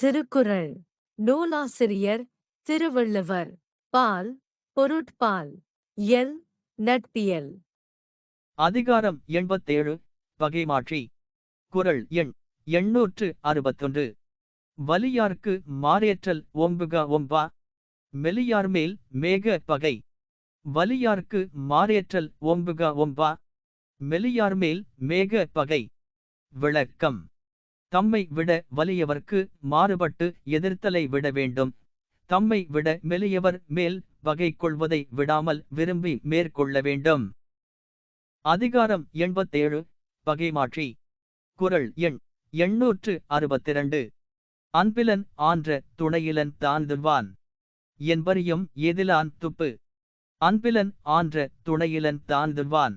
திருக்குறள். நூலாசிரியர் திருவள்ளுவர். பால் பொருட்பால். எல் நட்பியல். அதிகாரம் எண்பத்தேழு பகைமாற்றி குறள் எண் எண்ணூற்று அறுபத்தொன்று. வலியார்க்கு மாறேற்றல் ஒம்புக ஒம்பா மெலியார் மேல் மேக பகை. வலியார்க்கு மாறேற்றல் ஒம்புக ஒம்பா மெலியார் மேல் மேக பகை. விளக்கம். தம்மை விட வலியவர்க்கு மாறுபட்டு எதிர்த்தலை விட வேண்டும். தம்மை விட மெலியவர் மேல் வகை கொள்வதை விடாமல் விரும்பி மேற்கொள்ள வேண்டும். அதிகாரம் எண்பத்தேழு. பகைமாற்றி குரல் எண் எண்ணூற்று அறுபத்திரண்டு. அன்பிலன் ஆன்ற துணையிலன் தாழ்ந்துவான். என்பறியும் எதிலான் துப்பு. அன்பிலன் ஆன்ற துணையிலன் தாழ்ந்துவான்.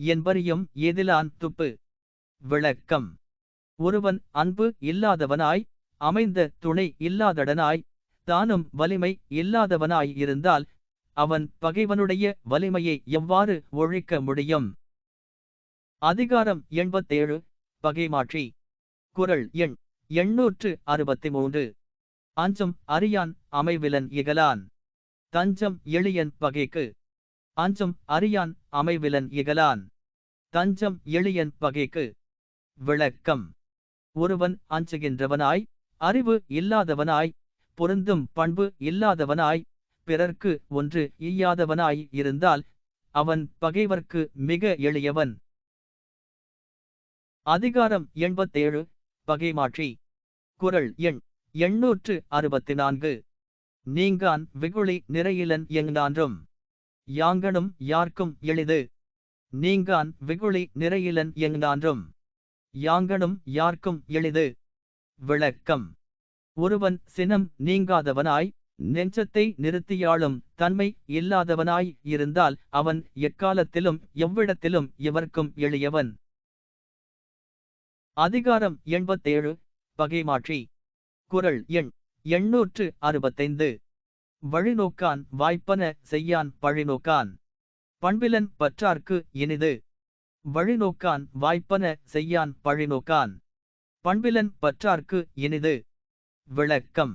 என்பறியும் எதிலான் துப்பு. விளக்கம். ஒருவன் அன்பு இல்லாதவனாய் அமைந்த துணை இல்லாதடனாய் தானும் வலிமை இல்லாதவனாய் இருந்தால் அவன் பகைவனுடைய வலிமையை எவ்வாறு ஒழிக்க முடியும்? அதிகாரம் எண்பத்தேழு பகைமாற்றி குறள் எண் எண்ணூற்று அறுபத்தி மூன்று அஞ்சம் அறியான் அமைவிலன் இகலான். தஞ்சம் எளியன் பகைக்கு. அஞ்சம் அறியான் அமைவிலன் இகலான். தஞ்சம் எளியன் பகைக்கு. விளக்கம். ஒருவன் அஞ்சுகின்றவனாய் அறிவு இல்லாதவனாய் பொருந்தும் பண்பு இல்லாதவனாய் பிறர்க்கு ஒன்று ஈயாதவனாய் இருந்தால் அவன் பகைவர்க்கு மிக எளியவன். அதிகாரம் எண்பத்தேழு பகைமாற்றி குறள் எண் எண்ணூற்று அறுபத்தி நான்கு நீங்கான் வெகுளி நிறையிலன் எங்கான்றும்? யாங்கனும் யார்க்கும் எளிது? நீங்கான் வெகுளி நிறையிலன் எங்கான்றும்? யாங்கனும் யார்க்கும் எளிது. விளக்கம். ஒருவன் சினம் நீங்காதவனாய் நெஞ்சத்தை நிறுத்தியாளும் தன்மை இல்லாதவனாய் இருந்தால் அவன் எக்காலத்திலும் எவ்விடத்திலும் எவர்க்கும் எளியவன். அதிகாரம் எண்பத்தேழு. பகைமாற்றி. குரல் எண் எண்ணூற்று அறுபத்தைந்து. வழிநோக்கான் வாய்ப்பன செய்யான் பழிநோக்கான். பண்பிலன் பற்றார்க்கு இனிது. வழிநோக்கான் வாய்ப்பன செய்யான் பழிநோக்கான். பண்பிலன் பற்றார்க்கு இனிது. விளக்கம்.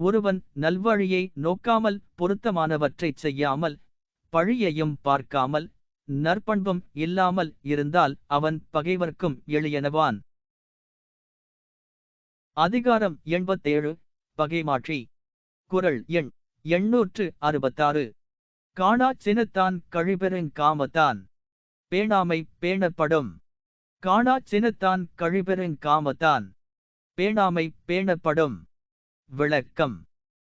ஒருவன் நல்வழியை நோக்காமல் பொருத்தமானவற்றைச் செய்யாமல் பழியையும் பார்க்காமல் நற்பண்பும் இல்லாமல் இருந்தால் அவன் பகைவர்க்கும் எளியனவான். அதிகாரம் எண்பத்தேழு. பகைமாற்றி. குறள் எண் எண்ணூற்று அறுபத்தாறு. காணா சினத்தான் கழிபெருங் காமத்தான். பேணாமை பேணப்படும். காணா சினத்தான் கழிபெருங் காமத்தான். பேணாமை பேணப்படும். விளக்கம்.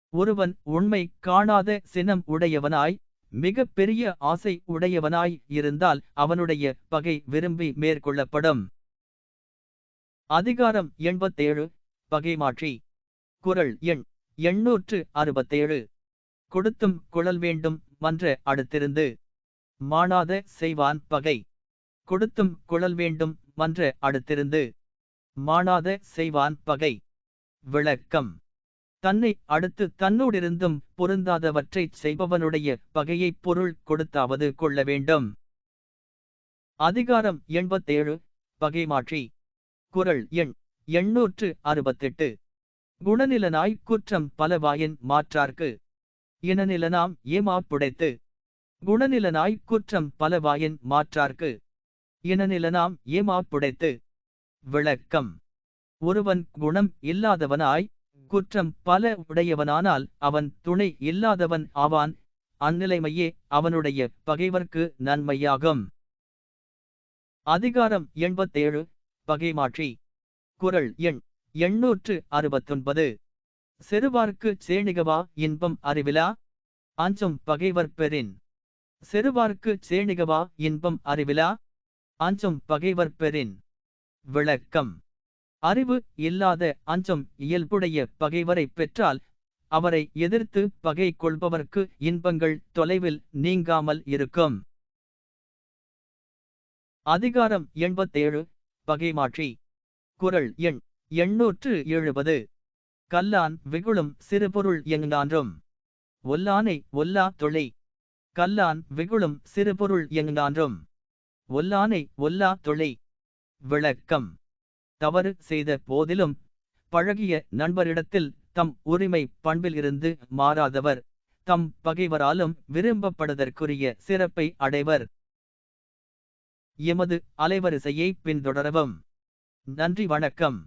ஒருவன் உண்மை காணாத சினம் உடையவனாய் மிக பெரிய ஆசை உடையவனாய் இருந்தால் அவனுடைய பகை விரும்பி மேற்கொள்ளப்படும். அதிகாரம் எண்பத்தேழு. பகைமாற்றி குரல் எண் எண்ணூற்று அறுபத்தேழு. கொடுத்தும் குழல் வேண்டும் மன்ற அடுத்திருந்து. மாணாத செய்வான் பகை. கொடுத்தும் குழல் வேண்டும் மன்ற அடுத்திருந்து. மாணாத செய்வான் பகை. விளக்கம். தன்னை அடுத்து தன்னோடிருந்தும் பொருந்தாதவற்றைச் செய்பவனுடைய பகையைப் பொருள் கொடுத்தாவது கொள்ள வேண்டும். அதிகாரம் எண்பத்தேழு. பகைமாற்றி குரல் எண் எண்ணூற்று அறுபத்தெட்டு. குணநிலனாய் குற்றம் பலவாயின் மாற்றார்க்கு. இனநிலனாம் ஏமா புடைத்து. குணநிலனாய் குற்றம் பலவாயின் மாற்றார்க்கு. இனநிலனாம் ஏமாப்புடைத்து. விளக்கம். ஒருவன் குணம் இல்லாதவனாய் குற்றம் பல உடையவனானால் அவன் துணை இல்லாதவன் ஆவான். அந்நிலைமையே அவனுடைய பகைவர்க்கு நன்மையாகும். அதிகாரம் எண்பத்தேழு. பகைமாற்றி. குறள் எண். எண்ணூற்று அறுபத்தொன்பது. செருவார்க்கு சேணிகவா இன்பம் அறிவிலா? அஞ்சும் பகைவர் பெறின். செருவார்க்கு சேணிகவா இன்பம் அறிவிலா? அஞ்சும் பகைவர் பெறின். விளக்கம். அறிவு இல்லாத அஞ்சம் இயல்புடைய பகைவரை பெற்றால் அவரை எதிர்த்து பகை கொள்பவர்க்கு இன்பங்கள் தொலைவில் நீங்காமல் இருக்கும். அதிகாரம் எண்பத்தேழு. பகைமாற்றி குறள் எண் எண்ணூற்று எழுபது. கல்லான் வெகுளும் சிறுபொருள் எங்கான்றும் ஒல்லானை ஒல்லா தொலை. கல்லான் வெகுளும் சிறுபொருள் எங்கான்றும் ஒல்லானை ஒல்லா தொலை விளக்கம். தவறு செய்த போதிலும் பழகிய நண்பரிடத்தில் தம் உரிமை பண்பில் இருந்து மாறாதவர் தம் பகைவராலும் விரும்பப்படுதற்குரிய சிறப்பை அடைவர். எமது அலைவரிசையை பின்தொடரவும். நன்றி வணக்கம்.